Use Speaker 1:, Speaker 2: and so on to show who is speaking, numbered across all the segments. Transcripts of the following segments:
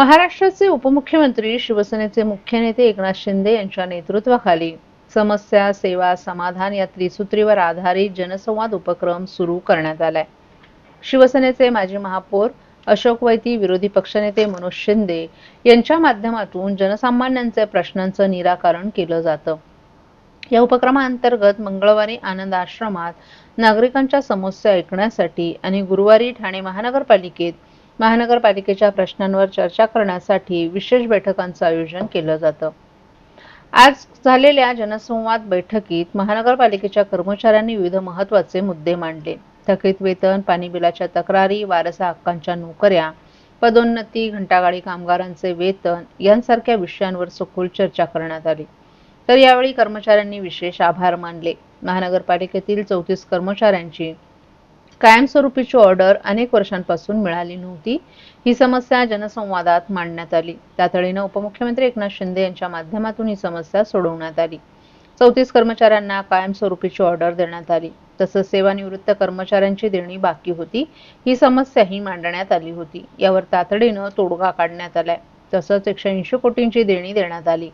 Speaker 1: महाराष्ट्राचे उपमुख्यमंत्री शिवसेनेचे मुख्य नेते एकनाथ शिंदे यांच्या नेतृत्वाखाली समस्या सेवा समाधान या त्रिसूत्रीवर आधारित जनसंवाद उपक्रम सुरू करण्यात आलाय. शिवसेनेचे माजी महापौर अशोक वैती विरोधी पक्षनेते मनोज शिंदे यांच्या माध्यमातून जनसामान्यांचे प्रश्नांचं निराकरण केलं जातं. या उपक्रमाअंतर्गत मंगळवारी आनंद आश्रमात नागरिकांच्या समस्या ऐकण्यासाठी आणि गुरुवारी ठाणे महानगरपालिकेत महानगरपालिकेच्या प्रश्नांवर चर्चा करण्यासाठी विशेष बैठकांचं आयोजन केलं जातं. आज झालेल्या जनसंवाद बैठकीत महानगरपालिकेच्या कर्मचाऱ्यांनी विविध महत्त्वाचे मुद्दे मांडले. थकीत वेतन पाणी बिलाच्या तक्रारी वारसा हक्कांच्या नोकऱ्या पदोन्नती घंटागाडी कामगारांचे वेतन यांसारख्या विषयांवर सखोल चर्चा करण्यात आली. तर यावेळी कर्मचाऱ्यांनी विशेष आभार मानले. महानगरपालिकेतील चौतीस कर्मचाऱ्यांची कायमस्वरूपीची ऑर्डर अनेक वर्षांपासून मिळाली नव्हती. ही समस्या जनसंवादात मांडण्यात आली. तातडीनं उपमुख्यमंत्री एकनाथ शिंदे यांच्या माध्यमातून ही समस्या सोडवण्यात आली. चौतीस कर्मचाऱ्यांना कायमस्वरूपीची ऑर्डर देण्यात आली. तसंच सेवानिवृत्त कर्मचाऱ्यांची देणी बाकी होती. ही समस्याही मांडण्यात आली होती. यावर तातडीनं तोडगा काढण्यात आलाय. तसंच एकशे ऐंशी कोटींची देणी देण्यात आली.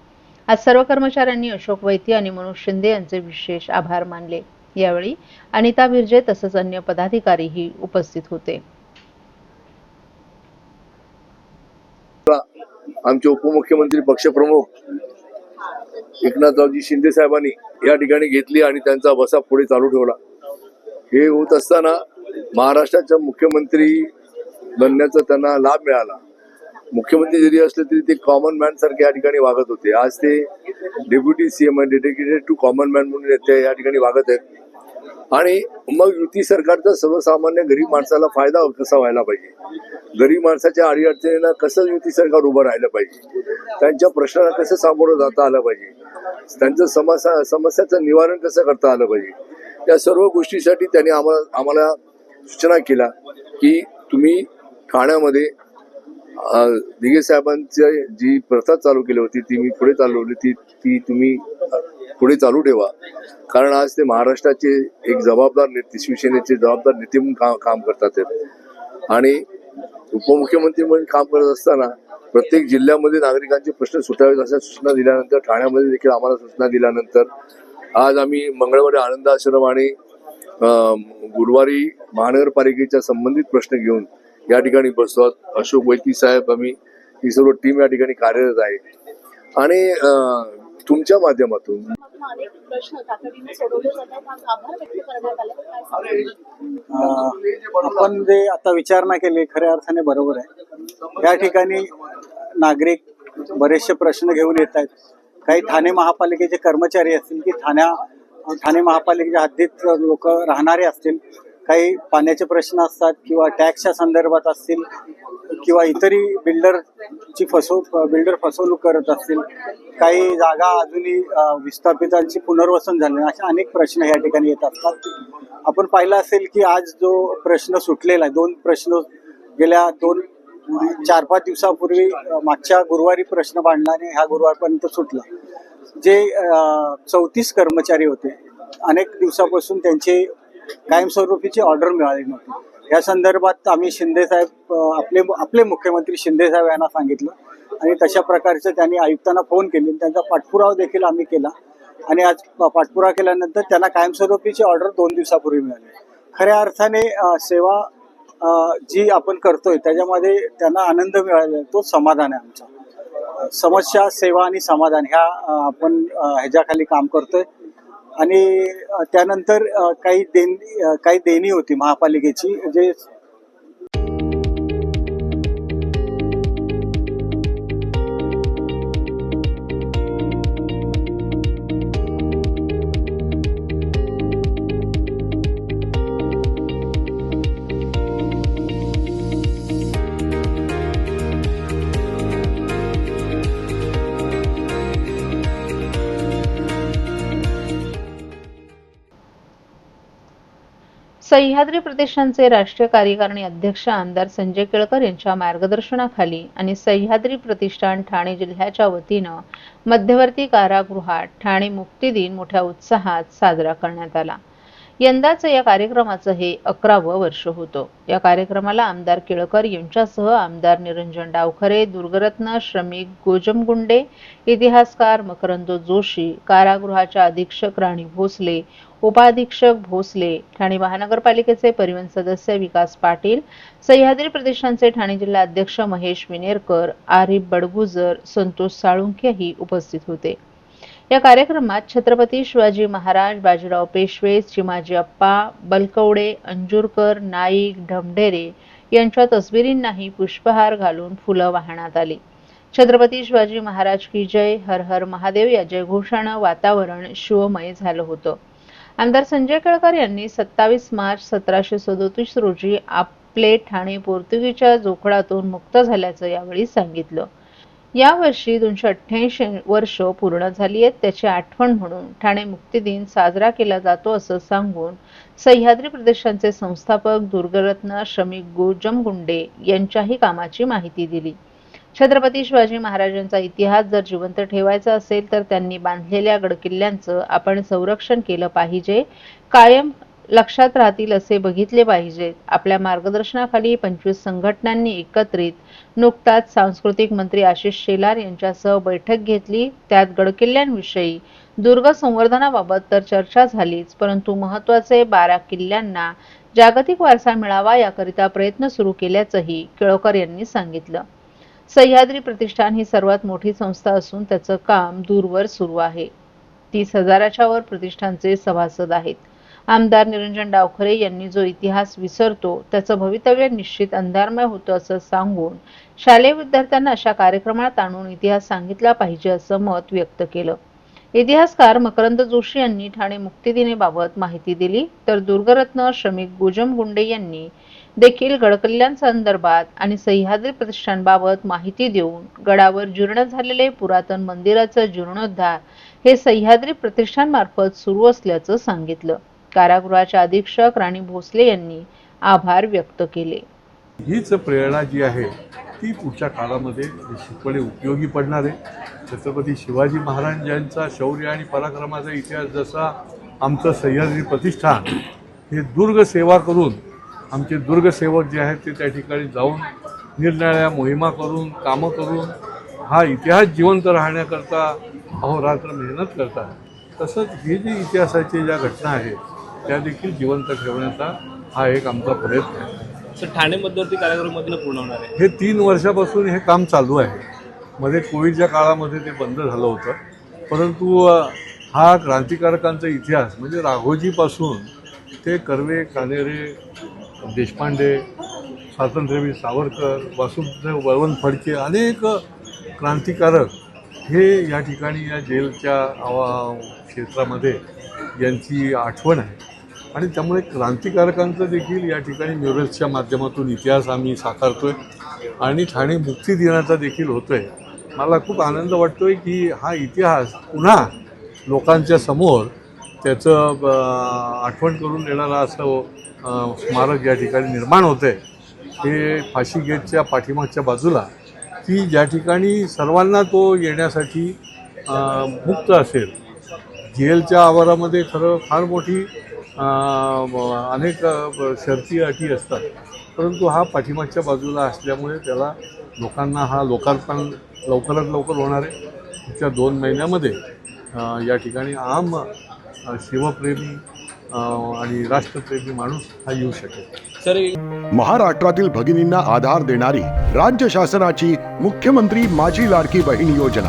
Speaker 1: आज सर्व कर्मचाऱ्यांनी अशोक वैती आणि मनोज शिंदे यांचे विशेष आभार मानले. यावेळी अनिता बिर्जे तसंच अन्य पदाधिकारीही उपस्थित होते.
Speaker 2: आमचे उपमुख्यमंत्री पक्षप्रमुख एकनाथरावजी शिंदे साहेबांनी या ठिकाणी घेतली आणि त्यांचा बसा पुढे चालू ठेवला. हे होत असताना महाराष्ट्राच्या मुख्यमंत्री बनण्याचा त्यांना लाभ मिळाला. मुख्यमंत्री जरी असले तरी ते कॉमन मॅन सारखे या ठिकाणी वागत होते. आज ते deputy CM dedicated to common man म्हणून ते या ठिकाणी वागत आहेत. आणि मग युती सरकारचा सर्वसामान्य गरीब माणसाला फायदा कसा व्हायला पाहिजे? गरीब माणसाच्या अडीअडचणींना कसं युती सरकार उभं राहिलं पाहिजे? त्यांच्या प्रश्नाला कसं सामोरं जाता आलं पाहिजे? त्यांचं समस्या समस्याचं निवारण कसं करता आलं पाहिजे? या सर्व गोष्टीसाठी त्यांनी आम्हाला आम्हाला सूचना केल्या की तुम्ही ठाण्यामध्ये अ, दिघे साहेबांची जी प्रथा चालू केली होती ती मी पुढे चालवली ती ती तुम्ही पुढे चालू ठेवा. कारण आज ते महाराष्ट्राचे एक जबाबदार नेते शिवसेनेचे जबाबदार नेते म्हणून काम काम करतात आणि उपमुख्यमंत्री म्हणून काम करत असताना प्रत्येक जिल्ह्यामध्ये नागरिकांचे प्रश्न सुटावेत अशा सूचना दिल्यानंतर ठाण्यामध्ये देखील आम्हाला सूचना दिल्यानंतर आज आम्ही मंगळवारी आनंद आश्रम आणि गुरुवारी महानगरपालिकेच्या संबंधित प्रश्न घेऊन या ठिकाणी बसतो अशोक वैती साहेब आम्ही ही सर्व टीम या ठिकाणी कार्यरत आहे. आणि तुमच्या माध्यमातून
Speaker 3: मधून अनेक प्रश्न तातडीने सोडवले जातात. आज आभार व्यक्त करण्यात आले. काय सांगाल?
Speaker 4: अं, आपण जे आता विचारणा केली खऱ्या अर्थाने बरोबर आहे. या ठिकाणी नागरिक बरेचसे प्रश्न घेऊन येत आहेत. काही ठाणे महापालिकेचे कर्मचारी असतील की ठाण्या ठाणे महापालिकेच्या हद्दीत लोक राहणारे असतील काही पाण्याचे प्रश्न असतात किंवा टॅक्सच्या संदर्भात असतील किंवा इतरही बिल्डरची फसव बिल्डर फसवणूक करत असतील काही जागा अजूनही विस्थापितांची पुनर्वसन झाले असे अनेक प्रश्न या ठिकाणी येत असतात. आपण पाहिलं असेल की आज जो प्रश्न सुटलेला आहे दोन प्रश्न गेल्या दोन चार पाच दिवसापूर्वी मागच्या गुरुवारी प्रश्न मांडला आणि ह्या गुरुवारपर्यंत सुटला. जे चौतीस कर्मचारी होते अनेक दिवसापासून त्यांचे कायमस्वरूपीची ऑर्डर मिळाली नव्हती. या संदर्भात आम्ही शिंदे साहेब आपले आपले मुख्यमंत्री शिंदे साहेब यांना सांगितलं आणि तशा प्रकारचं त्यांनी आयुक्तांना फोन केले त्यांचा पाठपुरावा देखील आम्ही केला. आणि आज पाठपुरा पाठपुरावा केल्यानंतर त्यांना कायमस्वरूपीची ऑर्डर दोन दिवसापूर्वी मिळाली. खऱ्या अर्थाने सेवा जी आपण करतोय त्याच्यामध्ये त्यांना आनंद मिळाला तो समाधान आहे आमचा. समस्या सेवा आणि समाधान ह्या आपण ह्याच्याखाली काम करतोय. आणि त्यानंतर काही देण काही देणी होती महापालिकेची जे
Speaker 1: सह्याद्री प्रदेशांचे राष्ट्रीय कार्यकारिणी अध्यक्ष आमदार संजय केळकर यांच्या मार्गदर्शनाखाली आणि सह्याद्री प्रतिष्ठान ठाणे जिल्ह्याच्या वतीनं मध्यवर्ती कारागृहात ठाणे मुक्ती दिन मोठ्या उत्साहात साजरा करण्यात आला. यंदाचं या कार्यक्रमाचं हे अकरावं वर्ष होतं. या कार्यक्रमाला आमदार केळकर यांच्यासह आमदार निरंजन डावखरे दुर्गरत्न श्रमिक गोजमगुंडे इतिहासकार मकरंद जोशी कारागृहाच्या अधीक्षक राणी भोसले उपाधीक्षक भोसले ठाणे महानगरपालिकेचे परिवहन सदस्य विकास पाटील सह्याद्री प्रदेशांचे ठाणे जिल्हा अध्यक्ष महेश विनेरकर आरिफ बडगुजर संतोष साळुंखेही उपस्थित होते. या कार्यक्रमात छत्रपती शिवाजी महाराज बाजीराव पेशवे चिमाजी अप्पा बलकवडे अंजूरकर नाईक ढमढेरे यांच्या तस्बिरींनाही पुष्पहार घालून फुलं वाहण्यात आली. छत्रपती शिवाजी महाराज की जय हर हर महादेव या जयघोषानं वातावरण शिवमय झालं होतं. आमदार संजय केळकर यांनी सत्तावीस मार्च सतराशे सदोतीस रोजी आपले ठाणे पोर्तुगीजच्या जोखडातून मुक्त झाल्याचं यावेळी सांगितलं. यावर्षी दोनशे अठ्ठ्याऐंशी वर्ष पूर्ण झाली आहेत. त्याची आठवण म्हणून ठाणे मुक्ती दिन साजरा केला जातो असं सांगून सह्याद्री प्रदेशांचे संस्थापक दुर्गरत्न श्रमिक गोजमगुंडे यांच्याही कामाची माहिती दिली. छत्रपती शिवाजी महाराजांचा इतिहास जर जिवंत ठेवायचा असेल तर त्यांनी बांधलेल्या गडकिल्ल्यांचं आपण संरक्षण केलं पाहिजे. कायम लक्षात राहतील असे बघितले पाहिजेत आपल्या मार्गदर्शनाखाली पंचवीस संघटनांनी एकत्रित नुकताच सांस्कृतिक मंत्री आशिष शेलार यांच्यासह बैठक घेतली. त्यात गडकिल्ल्यांविषयी दुर्ग संवर्धनाबाबत तर चर्चा झालीच परंतु महत्त्वाचे बारा किल्ल्यांना जागतिक वारसा मिळावा याकरिता प्रयत्न सुरू केल्याचंही केळकर यांनी सांगितलं. सह्याद्री प्रतिष्ठान ही सर्वात मोठी संस्था असून त्याचं काम दूरवर सुरू आहे. तीस हजाराच्या वर प्रतिष्ठानचे सभासद आहेत. आमदार निरंजन डावखरे यांनी जो इतिहास विसरतो त्याचं भवितव्य निश्चित अंधारमय होतं असं सांगून शालेय विद्यार्थ्यांना अशा कार्यक्रमात आणून इतिहास सांगितला पाहिजे असं मत व्यक्त केलं. इतिहासकार मकरंद जोशी यांनी ठाणे मुक्तिदिनेबाबत माहिती दिली तर दुर्गरत्न श्रमिक गोजमगुंडे यांनी देखील गडकिल्ल्यांसंदर्भात आणि सह्याद्री प्रतिष्ठानबाबत माहिती देऊन गडावर जीर्ण झालेले पुरातन मंदिराचं जीर्णोद्धार हे सह्याद्री प्रतिष्ठानमार्फत सुरू असल्याचं सांगितलं. कारागृहाच्या अधीक्षक राणी भोसले यांनी आभार व्यक्त केले.
Speaker 5: हीच प्रेरणा जी आहे ती पुढच्या काळामध्ये निश्चितपणे उपयोगी पडणार आहे. छत्रपती शिवाजी महाराजांचा शौर्य आणि पराक्रमाचा इतिहास जसा आमचं सह्याद्री प्रतिष्ठान हे दुर्ग सेवा करून आमचे दुर्गसेवक जे आहेत ते त्या ठिकाणी जाऊन निरनिराळ्या मोहिमा करून कामं करून हा इतिहास जिवंत राहण्याकरता अहोरात्र मेहनत करतात. तसंच हे जे इतिहासाचे ज्या घटना आहेत त्या देखील जिवंत ठेवण्याचा हा एक आमचा प्रयत्न आहे.
Speaker 6: सर ठाणे मध्यवर्ती कारागृहामधनं पूर्ण होणार आहे.
Speaker 5: हे तीन वर्षापासून हे काम चालू आहे. मध्ये कोविडच्या काळामध्ये ते बंद झालं होतं. परंतु हा क्रांतिकारकांचा इतिहास म्हणजे राघोजीपासून ते कर्वे कानेरे देशपांडे स्वातंत्र्यवीर सावरकर वासुदेव बळवंत फडके अनेक क्रांतिकारक हे या ठिकाणी या जेलच्या आवा क्षेत्रामध्ये यांची आठवण आहे. आणि त्यामुळे क्रांतिकारकांचं देखील या ठिकाणी म्युरल्सच्या माध्यमातून इतिहास आम्ही साकारतोय आणि ठाणे मुक्ती दिनाचा देखील होतो आहे मला खूप आनंद वाटतोय की हा इतिहास पुन्हा लोकांच्या समोर त्याचं आठवण करून देणारा असं स्मारक या ठिकाणी निर्माण होतं आहे हे फाशी गेटच्या पाठीमागच्या बाजूला की ज्या ठिकाणी सर्वांना तो येण्यासाठी मुक्त असेल. जेलच्या आवारामध्ये खरं फार मोठी अनेक शर्ती अटी असतात. परंतु हा पाठीमागच्या बाजूला असल्यामुळे त्याला लोकांना हा लोकार्पण लवकरात लवकर होणार आहे. पुढच्या दोन महिन्यामध्ये या ठिकाणी आम शिवप्रेमी आणि राष्ट्रप्रेमी माणूस हा येऊ शकेल.
Speaker 7: महाराष्ट्रातील भगिनींना आधार देणारी राज्य शासनाची मुख्यमंत्री माझी लाडकी बहीण योजना.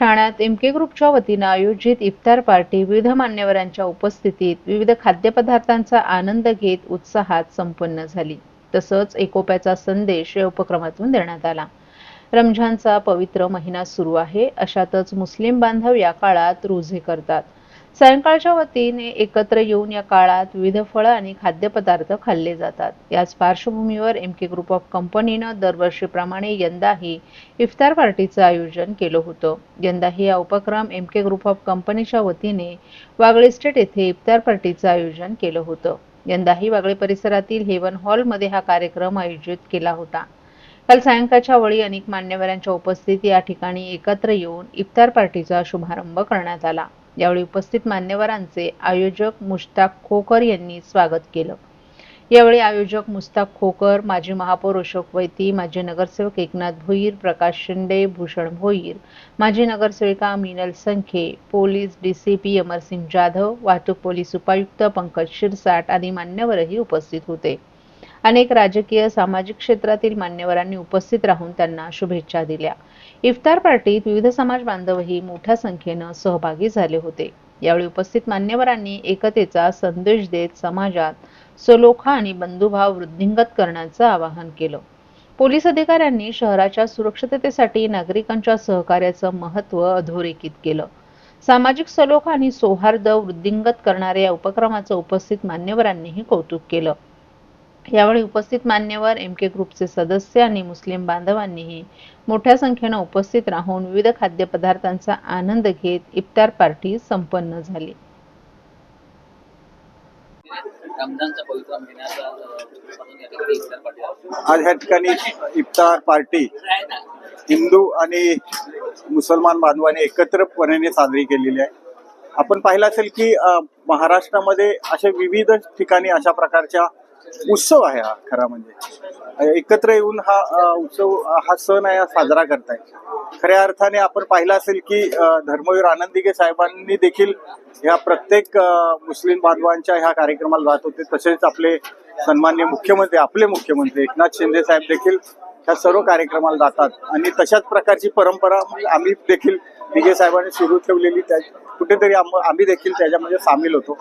Speaker 1: ठाण्यात एम के ग्रुपच्या वतीनं आयोजित इफ्तार पार्टी विविध मान्यवरांच्या उपस्थितीत विविध खाद्यपदार्थांचा आनंद घेत उत्साहात संपन्न झाली. तसंच एकोप्याचा संदेश या उपक्रमातून देण्यात आला. रमझानचा पवित्र महिना सुरू आहे. अशातच मुस्लिम बांधव या काळात रोजे करतात. सायंकाळच्या वतीने एकत्र येऊन या काळात विविध फळं आणि खाद्यपदार्थ खाल्ले जातात. याच पार्श्वभूमीवर एम के ग्रुप ऑफ कंपनीनं दरवर्षीप्रमाणे यंदाही इफ्तार पार्टीचं आयोजन केलं होतं. यंदाही हा उपक्रम एम के ग्रुप ऑफ कंपनीच्या वतीने वागळे स्टेट येथे इफ्तार पार्टीचं आयोजन केलं होतं. यंदाही वागळे परिसरातील हेवन हॉलमध्ये हा कार्यक्रम आयोजित केला होता. काल सायंकाळच्या वेळी अनेक मान्यवरांच्या उपस्थिती या ठिकाणी एकत्र येऊन इफ्तार पार्टीचा शुभारंभ करण्यात आला. यावेळी उपस्थित मान्यवरांचे आयोजक मुश्ताक खोकर यांनी स्वागत केलं. यावेळी आयोजक मुस्ताक खोकर माजी महापौर अशोक वैती माजी नगरसेवक एकनाथ भोईर प्रकाश शिंदे भूषण भोईर माजी नगरसेविका मिनल संखे पोलीस डीसीपी अमरसिंग जाधव वाहतूक पोलीस उपायुक्त पंकज शिरसाट आदी मान्यवरही उपस्थित होते. अनेक राजकीय सामाजिक क्षेत्रातील मान्यवरांनी उपस्थित राहून त्यांना शुभेच्छा दिल्या. इफ्तार पार्टीत विविध समाज बांधवही मोठ्या संख्येनं सहभागी झाले होते. यावेळी उपस्थित मान्यवरांनी एकतेचा संदेश देत समाजात सलोखा आणि बंधुभाव वृद्धिंगत करण्याचं आवाहन केलं. पोलीस अधिकाऱ्यांनी शहराच्या सुरक्षिततेसाठी नागरिकांच्या सहकार्याचं महत्त्व अधोरेखित केलं. सामाजिक सलोखा आणि सौहार्द वृद्धिंगत करणाऱ्या या उपक्रमाचं उपस्थित मान्यवरांनीही कौतुक केलं. यावेळी उपस्थित मान्यवर एम के ग्रुपचे सदस्य आणि मुस्लिम बांधवांनीही मोठ्या संख्येनं उपस्थित राहून विविध खाद्यपदार्थांचा आनंद घेत इफ्तार पार्टी संपन्न झाली.
Speaker 4: आज ह्या ठिकाणी इफ्तार पार्टी हिंदू आणि मुसलमान बांधवांनी एकत्रपणे साजरी केलेली आहे आपण पाहिलं असेल की महाराष्ट्रामध्ये अशा विविध ठिकाणी अशा प्रकारच्या उत्सव आहे हा खरा म्हणजे. एकत्र येऊन हा उत्सव हा सण आहे हा साजरा करताय. खऱ्या अर्थाने आपण पाहिलं असेल की धर्मवीर आनंदिगे साहेबांनी देखील ह्या प्रत्येक मुस्लिम बांधवांच्या ह्या कार्यक्रमाला जात होते. तसेच आपले सन्मान्य मुख्यमंत्री आपले मुख्यमंत्री एकनाथ शिंदे साहेब देखील ह्या सर्व कार्यक्रमाला जातात. आणि तशाच प्रकारची परंपरा आम्ही देखील विजय साहेबांनी सुरू ठेवलेली त्या कुठेतरी आम्ही देखील त्याच्यामध्ये सामील होतो.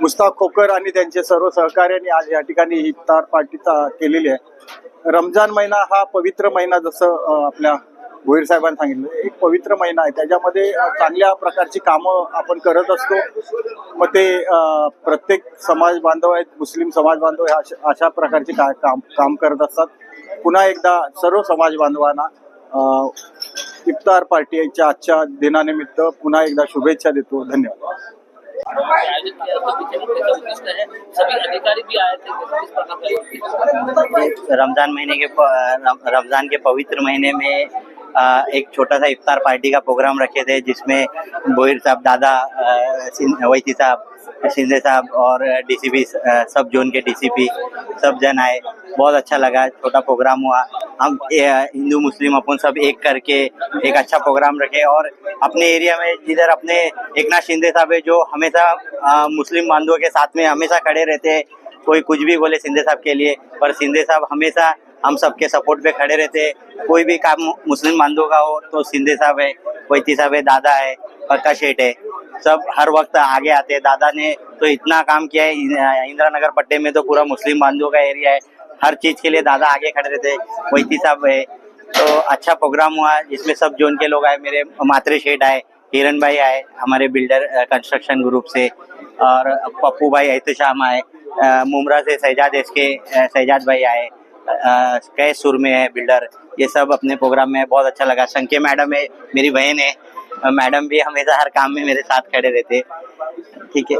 Speaker 4: मुस्ताक खोकर आणि त्यांचे सर्व सहकार्यांनी आज या ठिकाणी इफ्तार पार्टी केलेली आहे. रमजान महिना हा पवित्र महिना जसं आपल्या भोईर साहेबांनी सांगितलं एक पवित्र महिना आहे. त्याच्यामध्ये चांगल्या प्रकारची कामं आपण करत असतो. मग ते प्रत्येक समाज बांधव आहेत मुस्लिम समाज बांधव हे अशा- अशा प्रकारचे का- काम काम करत असतात. पुन्हा एकदा सर्व समाज बांधवांना इफ्तार इफ्तार पार्टीच्या आजच्या दिनानिमित्त पुन्हा एकदा शुभेच्छा देतो. धन्यवाद.
Speaker 8: रमजान महीने के रमजान के पवित्र महीने में अ, एक छोटा सा इफ्तार पार्टी का प्रोग्राम रखे थे जिसमें बोहिर साहब दादा वैसी साहब शिंदे साहब और डीसीपी सब जोन के डीसीपी सब जन आए। बहुत अच्छा लगा, छोटा प्रोग्राम हुआ। हम हिंदू, मुस्लिम अपन सब एक करके एक अच्छा प्रोग्राम रखे और अपने एरिया में जिधर अपने एक नाथ शिंदे साहब है, जो हमेशा मुस्लिम बांधवों के साथ में हमेशा खड़े रहते हैं, कोई कुछ भी बोले शिंदे साहब के लिए। पर शिंदे साहब हमेशा हम सबके सपोर्ट पे खड़े रहते कोई भी काम मुस्लिम बांधव का हो तो सिंधे साहब है वैती साहब है, दादा है, पक्का शेठ है। सब हर वक्त आगे आते हैं। दादा ने तो इतना काम किया है इंदिरा नगर पट्टे में तो पूरा मुस्लिम बांधवों का एरिया है। हर चीज़ के लिए दादा आगे खड़े रहते वैती साहब है तो अच्छा प्रोग्राम हुआ, जिसमें सब जोन के लोग आए। मेरे मात्रे शेठ आए, हिरन भाई आए, हमारे बिल्डर कंस्ट्रक्शन ग्रुप से। और पप्पू भाई एहतशाम आए मुमरा से सैजाद एस के सैजाद भाई आए। कैश सुर में है, बिल्डर, ये सब अपने प्रोग्राम में बहुत अच्छा लगा। शंके मैडम है, मेरी बहन है। मैडम भी हमेशा हर काम में मेरे साथ खड़े रहते ठीक है।